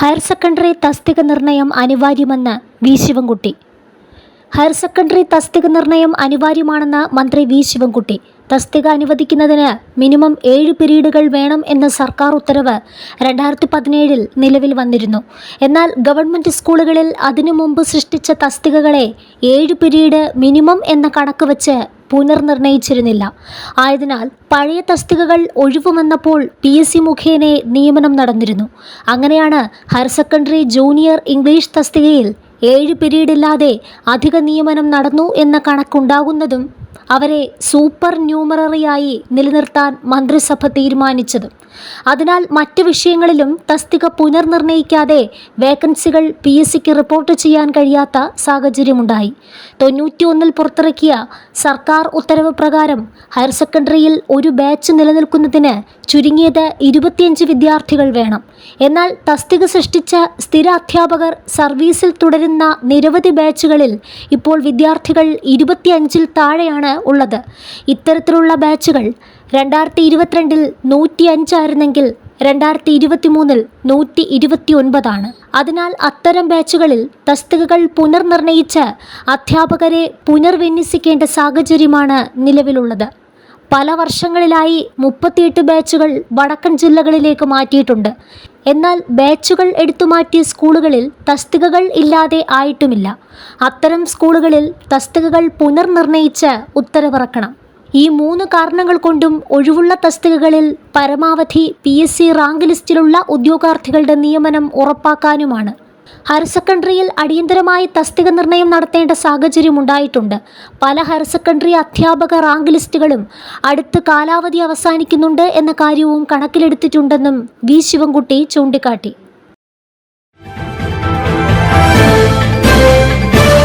Higher secondary തസ്തിക നിർണയം അനിവാര്യമെന്ന് വി. ശിവൻകുട്ടി. ഹയർ സെക്കൻഡറി തസ്തിക നിർണയം അനിവാര്യമാണെന്ന് മന്ത്രി വി. ശിവൻകുട്ടി. തസ്തിക അനുവദിക്കുന്നതിന് മിനിമം ഏഴ് പിരീഡുകൾ വേണം എന്ന സർക്കാർ ഉത്തരവ് രണ്ടായിരത്തി പതിനേഴിൽ നിലവിൽ വന്നിരുന്നു. എന്നാൽ ഗവൺമെന്റ് സ്കൂളുകളിൽ അതിനു മുമ്പ് സൃഷ്ടിച്ച തസ്തികകളെ ഏഴ് പിരീഡ് മിനിമം എന്ന കണക്ക് വച്ച് പുനർനിർണയിച്ചിരുന്നില്ല. ആയതിനാൽ പഴയ തസ്തികകൾ ഒഴിവുവന്നപ്പോൾ പി. എസ്. സി. മുഖേന നിയമനം നടന്നിരുന്നു. അങ്ങനെയാണ് ഹയർ സെക്കൻഡറി ജൂനിയർ ഇംഗ്ലീഷ് തസ്തികയിൽ ഏഴ് പിരീഡില്ലാതെ അധിക നിയമനം നടന്നു എന്ന കണക്കുണ്ടാകുന്നതും അവരെ സൂപ്പർ ന്യൂമററിയായി നിലനിർത്താൻ മന്ത്രിസഭ തീരുമാനിച്ചത്. അതിനാൽ മറ്റു വിഷയങ്ങളിലും തസ്തിക പുനർനിർണയിക്കാതെ വേക്കൻസികൾ പി എസ് സിക്ക് റിപ്പോർട്ട് ചെയ്യാൻ കഴിയാത്ത സാഹചര്യമുണ്ടായി. തൊണ്ണൂറ്റിയൊന്നിൽ പുറത്തിറക്കിയ സർക്കാർ ഉത്തരവ് പ്രകാരം ഹയർ സെക്കൻഡറിയിൽ ഒരു ബാച്ച് നിലനിൽക്കുന്നതിന് ചുരുങ്ങിയത് ഇരുപത്തിയഞ്ച് വിദ്യാർത്ഥികൾ വേണം. എന്നാൽ തസ്തിക സൃഷ്ടിച്ച സ്ഥിര അധ്യാപകർ സർവീസിൽ തുടരുന്ന നിരവധി ബാച്ചുകളിൽ ഇപ്പോൾ വിദ്യാർത്ഥികൾ ഇരുപത്തിയഞ്ചിൽ താഴെയാണ് ഉള്ളത്. ഇത്തരത്തിലുള്ള ബാച്ചുകൾ രണ്ടായിരത്തി ഇരുപത്തിരണ്ടിൽ നൂറ്റി അഞ്ചായിരുന്നെങ്കിൽ രണ്ടായിരത്തി ഇരുപത്തി മൂന്നിൽ നൂറ്റി ഇരുപത്തി ഒൻപതാണ് അതിനാൽ അത്തരം ബാച്ചുകളിൽ തസ്തികകൾ പുനർനിർണയിച്ച് അധ്യാപകരെ പുനർവിന്യസിക്കേണ്ട സാഹചര്യമാണ് നിലവിലുള്ളത്. പല വർഷങ്ങളിലായി മുപ്പത്തിയെട്ട് ബാച്ചുകൾ വടക്കൻ ജില്ലകളിലേക്ക് മാറ്റിയിട്ടുണ്ട്. എന്നാൽ ബാച്ചുകൾ എടുത്തുമാറ്റിയ സ്കൂളുകളിൽ തസ്തികകൾ ഇല്ലാതെ ആയിട്ടുമില്ല. അത്തരം സ്കൂളുകളിൽ തസ്തികകൾ പുനർനിർണയിച്ച് ഉത്തരവിറക്കണം. ഈ മൂന്ന് കാരണങ്ങൾ കൊണ്ടും ഒഴിവുള്ള തസ്തികകളിൽ പരമാവധി പി എസ് സി റാങ്ക് ലിസ്റ്റിലുള്ള ഉദ്യോഗാർത്ഥികളുടെ നിയമനം ഉറപ്പാക്കാനുമാണ്. ഹയർ സെക്കൻഡറിയിൽ അടിയന്തരമായി തസ്തിക നിർണയം നടത്തേണ്ട സാഹചര്യം ഉണ്ടായിട്ടുണ്ട്. പല ഹയർ സെക്കൻഡറി അധ്യാപക റാങ്ക് ലിസ്റ്റുകളും അടുത്ത് കാലാവധി അവസാനിക്കുന്നുണ്ട് എന്ന കാര്യവും കണക്കിലെടുത്തിട്ടുണ്ടെന്നും വി ശിവൻകുട്ടി ചൂണ്ടിക്കാട്ടി.